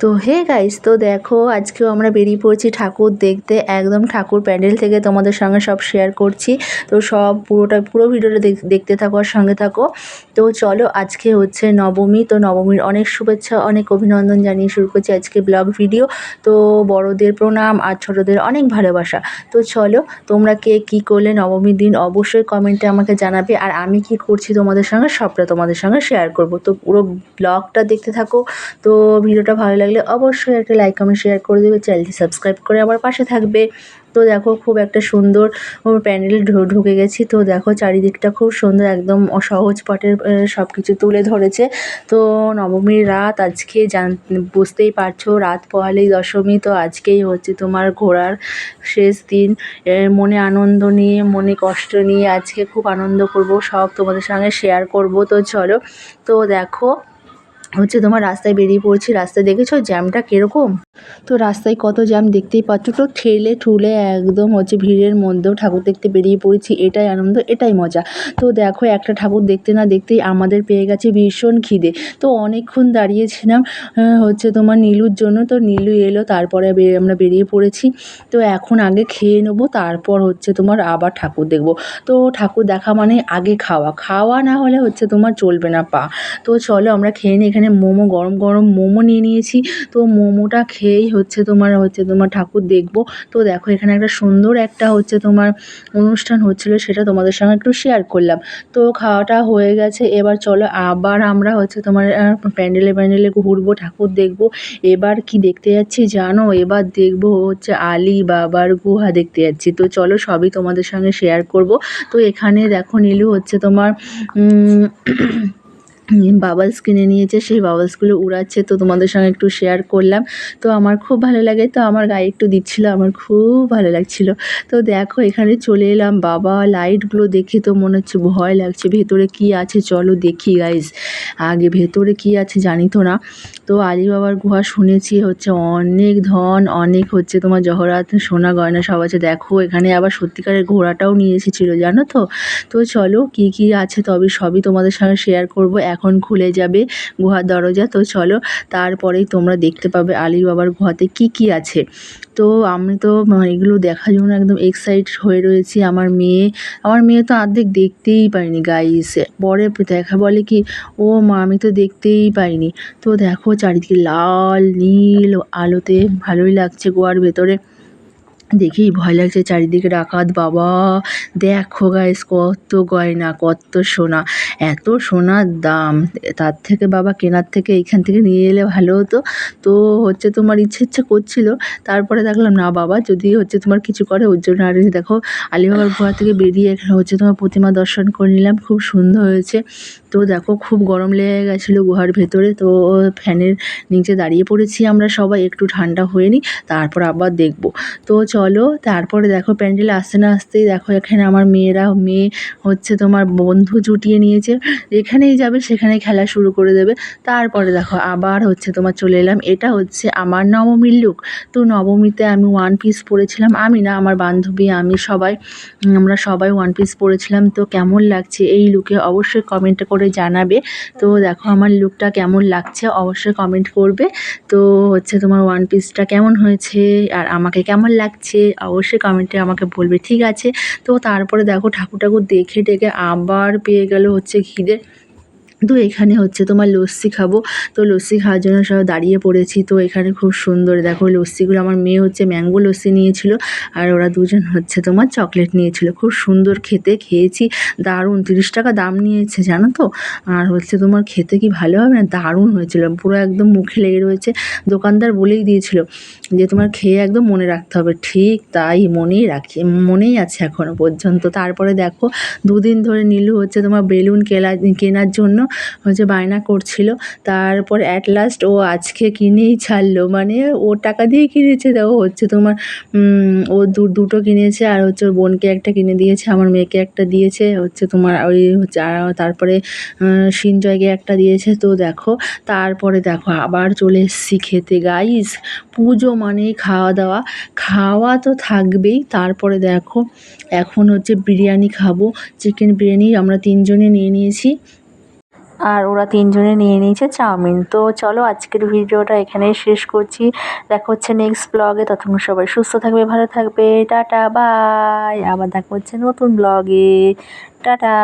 তো hey guys তো দেখো, আজকেও আমরা বেরিয়ে পড়েছি ঠাকুর দেখতে। একদম ঠাকুর প্যান্ডেল থেকে তোমাদের সঙ্গে সব শেয়ার করছি। তো সব পুরোটা, পুরো ভিডিওটা দেখ- দেখতে থাকো আর সঙ্গে থাকো। তো চলো, আজকে হচ্ছে নবমী। তো নবমীর অনেক শুভেচ্ছা, অনেক অভিনন্দন জানিয়ে শুরু করছি আজকে ব্লগ ভিডিও তো বড়দের প্রণাম আর ছোটদের অনেক ভালোবাসা। তো চলো, তোমরা কে কী করলে নবমীর দিন অবশ্যই কমেন্টে আমাকে জানাবে। আর আমি কি করছি তোমাদের সঙ্গে সবটা তোমাদের সঙ্গে শেয়ার করব। তো পুরো ব্লগটা দেখতে থাকো। তো ভিডিওটা ভালো লাগলে অবশ্যই একটা লাইক কমেন্ট শেয়ার করে দেবে। চ্যানেলটি সাবস্ক্রাইব করে আমার পাশে থাকবে। তো দেখো, খুব একটা সুন্দর প্যান্ডেল ঢুকে গেছি। তো দেখো, চারিদিকটা খুব সুন্দর, একদম সহজ পাটের সব কিছু তুলে ধরেছে। তো নবমীর রাত, আজকে জান, বুঝতেই পারছ, রাত পোহালেই দশমী। তো আজকেই হচ্ছে তোমার ঘোরার শেষ দিন। মনে আনন্দ নিয়ে, মনে কষ্ট নিয়ে আজকে খুব আনন্দ করব, সব তোমাদের সঙ্গে শেয়ার করব। তো চলো, তো দেখো হচ্ছে তোমার রাস্তায় বেরিয়ে পড়ছি রাস্তায় দেখেছ? জ্যামটা কীরকম? তো রাস্তায় কত জ্যাম দেখতেই পাচ্ছ। তো ঠেলে ঠুলে একদম হচ্ছে ভিড়ের মধ্যেও ঠাকুর দেখতে বেরিয়ে পড়েছি, এটাই আনন্দ, এটাই মজা। তো দেখো একটা ঠাকুর দেখতে না দেখতেই আমাদের পেয়ে গেছে ভীষণ খিদে। তো অনেকক্ষণ দাঁড়িয়েছিলাম হচ্ছে তোমার নীলুর জন্য, তো নীলু এলো, তারপরে আমরা বেরিয়ে পড়েছি। তো এখন আগে খেয়ে নেব, তারপর হচ্ছে তোমার আবার ঠাকুর দেখব। তো ঠাকুর দেখা মানে আগে খাওয়া খাওয়া না হলে হচ্ছে তোমার চলবে না পা। তো চলো আমরা খেয়ে নিই এখানে মোমো, গরম গরম মোমো নিয়ে নিয়েছি। তো মোমোটা খেয়েই হচ্ছে তোমার হচ্ছে তোমার ঠাকুর দেখব। তো দেখো, এখানে একটা সুন্দর একটা হচ্ছে তোমার অনুষ্ঠান হচ্ছিল, সেটা তোমাদের সঙ্গে একটু শেয়ার করলাম। তো খাওয়াটা হয়ে গেছে, এবার চলো আবার আমরা হচ্ছে তোমার প্যান্ডেলে প্যান্ডেলে ঘুরবো, ঠাকুর দেখব। এবার কি দেখতে যাচ্ছি জানো? এবার দেখব হচ্ছে আলী বাবার গুহা দেখতে যাচ্ছি। তো চলো সবই তোমাদের সঙ্গে শেয়ার করব। তো এখানে দেখো, নীলু হচ্ছে তোমার বাবলস কিনে নিয়েছে, সেই বাবলসগুলো উড়াচ্ছে, তো তোমাদের সঙ্গে একটু শেয়ার করলাম। তো আমার খুব ভালো লাগে, তো আমার গায়ে একটু দিচ্ছিল, আমার খুব ভালো লাগছিল। তো দেখো, এখানে চলে এলাম, বাবা লাইটগুলো দেখে তো মনে হচ্ছে ভয় লাগছে, ভেতরে কি আছে চলো দেখি গাইজ আগে ভেতরে কি আছে জানি তো না। তো আলী বাবার গুহা শুনেছি, হচ্ছে অনেক ধন, অনেক হচ্ছে তোমার জহরাত, সোনা গয়না সব আছে। দেখো, এখানে আবার সত্যিকারের ঘোড়াটাও নিয়ে এসেছিল, জানো তো? তো চলো, কি কি আছে তবে সবই তোমাদের সঙ্গে শেয়ার করব। এখন খুলে যাবে গুহার দরজা। তো চলো, তারপরেই তোমরা দেখতে পাবে আলী বাবার গুহাতে কি কি আছে। তো আমি তো এগুলো দেখার জন্য একদম এক্সাইট হয়ে রয়েছি। আমার মেয়ে আমার মেয়ে তো অর্ধেক দেখতেই পায়নি গাইস পরে দেখা বলে কি, ও মা, আমি তো দেখতেই পাইনি। তো দেখো চারিদিকে লাল, নীল, আলোতে ভালোই লাগছে গোয়ার ভেতরে। দেখেই ভয় লাগছে চারিদিকে ডাকাত, বাবা। দেখো গাইস কত গয়না, কত সোনা। এত সোনার দাম। তার থেকে বাবা কেনার থেকে এইখান থেকে নিয়ে এলে ভালো হতো। তো হচ্ছে তোমার ইচ্ছে ইচ্ছে করছিল। তারপরে দেখলাম, না বাবা, যদি হচ্ছে তোমার কিছু করে, ওর জন্য আর দেখো, আলিবাবার গুহা থেকে বেরিয়ে এখানে হচ্ছে তোমার প্রতিমা দর্শন করে নিলাম। খুব সুন্দর হয়েছে। তো দেখো, খুব গরম লেগে গেছিল গুহার ভেতরে। তো ফ্যানের নিচে দাঁড়িয়ে পড়েছি আমরা সবাই। একটু ঠান্ডা হয়ে নিই তারপর আবার দেখব। তো চলো, তারপরে দেখো প্যান্ডেল আসতে না আসতেই দেখো এখানে আমার মেয়েরা, মেয়ে হচ্ছে তোমার বন্ধু জুটিয়ে নিয়েছে। যেখানেই যাবে সেখানেই খেলা শুরু করে দেবে। তারপরে দেখো আবার হচ্ছে তোমার চলে এলাম। এটা হচ্ছে আমার নবমীর লুক তো নবমীতে আমি ওয়ান পিস পরেছিলাম। আমি না, আমার বান্ধবী, আমি সবাই আমরা সবাই ওয়ান পিস পরেছিলাম। তো কেমন লাগছে এই লুকে অবশ্যই কমেন্ট করে জানাবে। তো দেখো আমার লুকটা কেমন লাগছে অবশ্যই কমেন্ট করবে। তো হচ্ছে তোমার ওয়ান পিসটা কেমন হয়েছে আর আমাকে কেমন লাগছে অবশ্যই কমেন্টে আমাকে বলবে, ঠিক আছে? তো তারপরে দেখো ঠাকুর ঠাকুর দেখে টেকে আবার পেয়ে গেল হচ্ছে খিদে। তো এখানে হচ্ছে তোমার লস্যি খাব। তো লস্যি খাওয়ার জন্য সব দাঁড়িয়ে পড়েছি। তো এখানে খুব সুন্দর দেখো লস্যিগুলো। আমার মেয়ে হচ্ছে ম্যাঙ্গো লস্যি নিয়েছিল আর ওরা দুজন হচ্ছে তোমার চকলেট নিয়েছিল। খুব সুন্দর খেতে, খেয়েছি। দারুণ, তিরিশ টাকা দাম নিয়েছে, জানো তো? আর হচ্ছে তোমার খেতে কি ভালো হবে না? দারুণ হয়েছিল। পুরো একদম মুখে লেগে রয়েছে। দোকানদার বলেই দিয়েছিল যে তোমার খেয়ে একদম মনে রাখতে হবে। ঠিক তাই মনেই রাখি, মনেই আছে এখনও পর্যন্ত। তারপরে দেখো দুদিন ধরে নীলু হচ্ছে তোমার বেলুন কেলা, কেনার জন্য হচ্ছে বায়না করছিল, তারপর অ্যাট লাস্ট ও আজকে কিনেই ছাড়লো। মানে ও টাকা দিয়ে কিনেছে দেখো হচ্ছে তোমার ও দু- দুটো কিনেছে, আর হচ্ছে ওর বোনকে একটা কিনে দিয়েছে, আমার মেয়েকে একটা দিয়েছে, হচ্ছে তোমার ওই হচ্ছে তারপরে সিনজয়কে একটা দিয়েছে। তো দেখো, তারপরে দেখো, আবার চলে এসেছি খেতে। গাইস পুজো মানেই খাওয়া দাওয়া। খাওয়া তো থাকবেই, তারপরে দেখো, এখন হচ্ছে বিরিয়ানি খাব। চিকেন বিরিয়ানি আমরা তিনজনে নিয়ে নিয়েছি। আর ওরা তিনজনে নিয়ে নিয়েছে চাউমিন। তো চলো আজকের ভিডিওটা এখানেই শেষ করছি। দেখা হচ্ছে নেক্সট ব্লগে ততক্ষণ সবাই সুস্থ থাকবে, ভালো থাকবে। টাটা বাই আবার দেখা হচ্ছে নতুন ব্লগে টাটা।